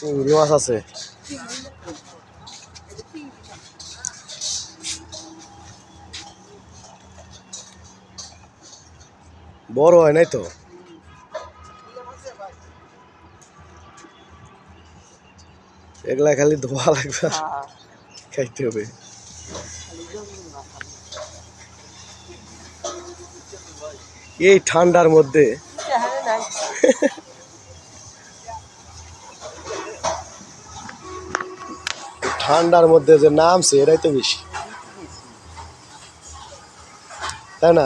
চিংড়ি মাছ আছে। বড় হয় নাই তো? এগুলা খালি ধোয়া লাগবে। খাইতে হবে। এই ঠান্ডার মধ্যে। ঠান্ডার মধ্যে যে নামছে এটাই তো বেশি তাই না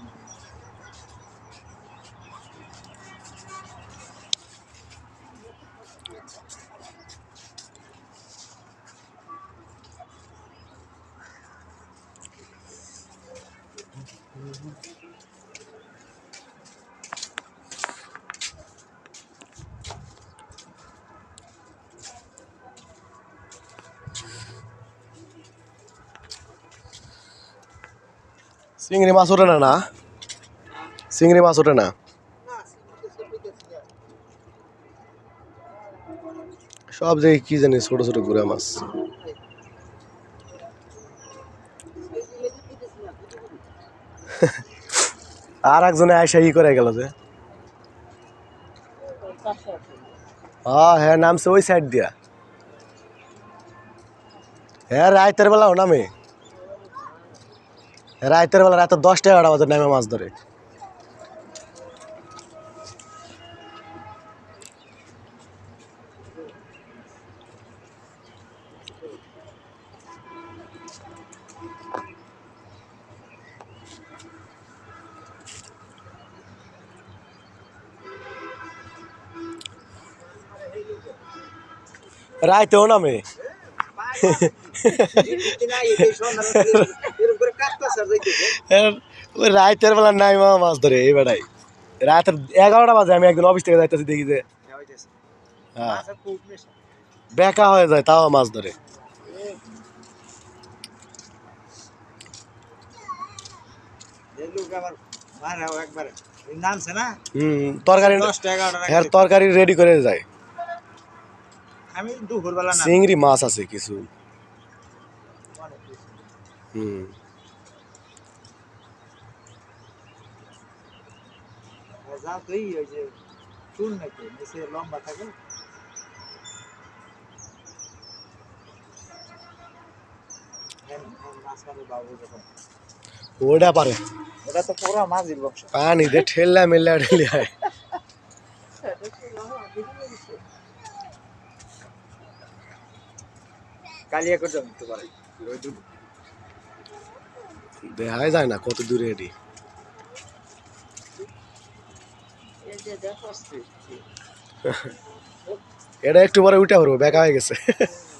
চিংড়ি মাছ ওঠে না না চিংড়ি মাছ ওঠে না সব জায়গায় কি জানি ছোট ছোট গুড়া মাছ আর একজনে আয়সা ই করে গেল যে। হ্যাঁ নামছে ওই সাইড দিয়া। হ্যাঁ রাইতের বেলাও নামে। রাইতের বেলা রাত দশটা এগারোটা বাজে নামে মাছ ধরে। রাইতেও নামে রাইতের বেলা নাই মা মাছ ধরে এই বেড়াই। রাতের এগারোটা বাজে আমি একদিন অফিস থেকে যাইতেছি দেখি যে হ্যাঁ। বেকা হয়ে যায় তাও মাছ ধরে। তরকারি হ্যাঁ তরকারি রেডি করে যায়। আমি দুপুরবেলা নাম চিংড়ি মাছ আছে কিছু হুম যাও তুই ওই যে চুল নাকি নিচে লম্বা থাকে হ্যাঁ, হ্যাঁ, মাঝখানে বাবু যখন ওটা পারে এটা তো পুরো মাঝির বংশ পানি দিয়ে ঠেললা মেললা ঠেলি হয় কালিয়া করে জমি পারে। দেখাই যায় না কত দূরে এটি। এটা একটু পরে উঠে পড়ব বেকা হয়ে গেছে।